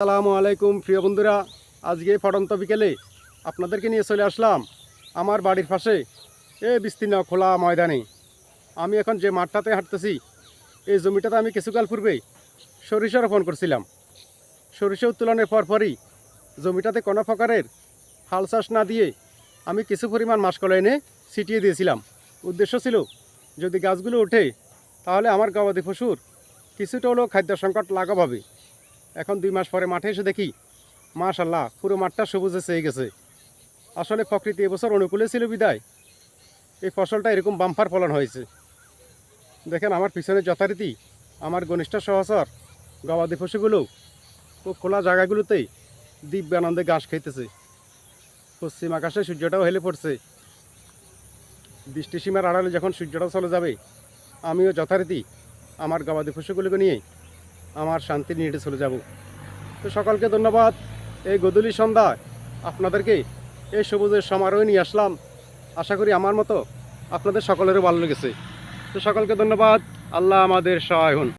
আসসালামু আলাইকুম, প্রিয় বন্ধুরা। আজকে ফটন্ত বিকেলে আপনাদেরকে নিয়ে চলে আসলাম আমার বাড়ির পাশে এ বিস্তীর্ণ খোলা ময়দানে। আমি এখন যে মাঠটাতে হাঁটতেছি, এই জমিটাতে আমি কিছুকাল পূর্বে সরিষা রোপণ করছিলাম। সরিষা উত্তোলনের পরপরই জমিটাতে কোনো প্রকারের হাল চাষ না দিয়ে আমি কিছু পরিমাণ মাসকলা এনে ছিটিয়ে দিয়েছিলাম। উদ্দেশ্য ছিল, যদি গাছগুলো ওঠে, তাহলে আমার গবাদি পশুর কিছুটা হলেও খাদ্য সংকট লাঘব হবে। এখন দুই মাস পরে মাঠে এসে দেখি মাশাল্লাহ পুরো মাঠটা সবুজে চেয়ে গেছে। আসলে প্রকৃতি এবছর অনুকূলে ছিল বিদায়। এই ফসলটা এরকম বাম্পার ফলন হয়েছে। দেখেন আমার পিছনে যথারীতি আমার ঘনিষ্ঠ সহচর, গবাদি পশুগুলো ও খোলা জায়গাগুলোতেই দিব্যানন্দে ঘাস খাইতেছে। পশ্চিম আকাশে সূর্যটাও হেলে পড়ছে। বৃষ্টি সীমার আড়ালে যখন সূর্যটা চলে যাবে, আমিও যথারীতি আমার গবাদি পশুগুলোকে নিয়ে আমার শান্তি নিয়ে চলে যাব। তো সকলকে ধন্যবাদ। এই গধূলি সন্ধ্যায় আপনাদেরকে এই সবুজের সমারোহে নিয়ে আসলাম। আশা করি আমার মতো আপনাদের সকলেরও ভালো লেগেছে। তো সকলকে ধন্যবাদ। আল্লাহ আমাদের সহায় হন।